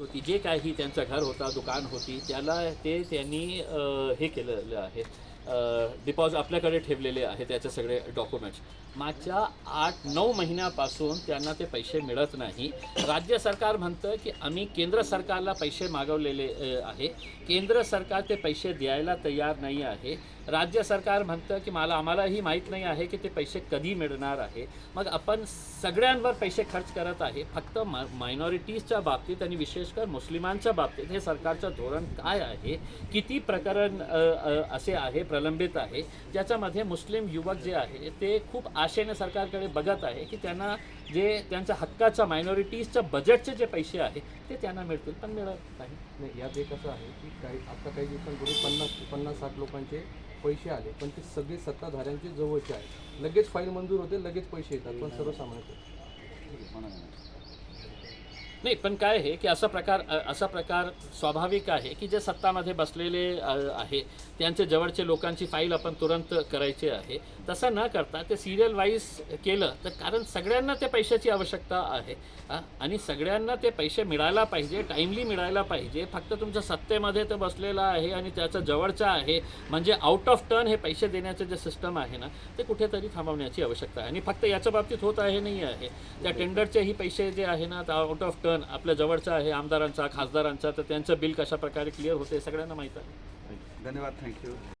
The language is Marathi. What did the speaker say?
होती. जे काही त्यांचं घर होता दुकान होती त्याला ते त्यांनी हे केलेलं आहे. डिपॉझिट आपल्याकडे ठेवलेले आहे त्याचे सगळे डॉक्युमेंट्स मागच्या आठ नऊ महिन्यापासून त्यांना ते पैसे मिळत नाही. राज्य सरकार म्हणतं की आम्ही केंद्र सरकारला पैसे मागवलेले आहे. केंद्र सरकार ते पैसे द्यायला तयार नाही आहे. राज्य सरकार म्हणतं की मला आम्हालाही माहीत नाही आहे की ते पैसे कधी मिळणार आहे. मग आपण सगळ्यांवर पैसे खर्च करत आहे. फक्त मा मायनॉरिटीजच्या बाबतीत आणि विशेषकर मुस्लिमांच्या बाबतीत हे सरकारचं धोरण काय आहे? किती प्रकरण असे आहे? प्रलंबित आहे. ज्याच्यामध्ये मुस्लिम युवक जे आहे ते खूप आशेने सरकारकडे बघत आहे की त्यांना जे त्यांच्या हक्काच्या मायनॉरिटीजच्या बजेटचे जे पैसे आहे ते त्यांना मिळतील पण मिळत नाही. नाही यात एक असं आहे की काही आता काही दिवसांपूर्वी पन्नास पन्नास साठ लोकांचे पैसे आले पण ते सगळे सत्ताधाऱ्यांचे जवळचे आहेत. लगेच फाईल मंजूर होते लगेच पैसे येतात पण सर्वसामान्य नाही पण काय आहे की असा प्रकार असा प्रकार स्वाभाविक आहे की जे सत्तामध्ये बसलेले आहे त्यांचे जवळचे लोकांची फाईल आपण तुरंत करायची आहे. तसं न करता ते सिरियल वाईज केलं तर कारण सगळ्यांना त्या पैशाची आवश्यकता आहे? आणि सगळ्यांना ते पैसे मिळायला पाहिजे टाईमली मिळायला पाहिजे. फक्त तुमच्या सत्तेमध्ये ते बसलेलं आहे आणि त्याचं जवळचं आहे म्हणजे आउट ऑफ टर्न हे पैसे देण्याचं जे सिस्टम आहे ना ते कुठेतरी थांबवण्याची आवश्यकता आहे. आणि फक्त याच्या बाबतीत होत आहे नाही आहे. त्या टेंडरचेही पैसे जे आहे ना आउट ऑफ टर्न आपल्या जवळचा आहे आमदारांचा खासदारांचा तर त्यांचं बिल कशा प्रकारे क्लिअर होते सगळ्यांना माहीत आहे. धन्यवाद थँक्यू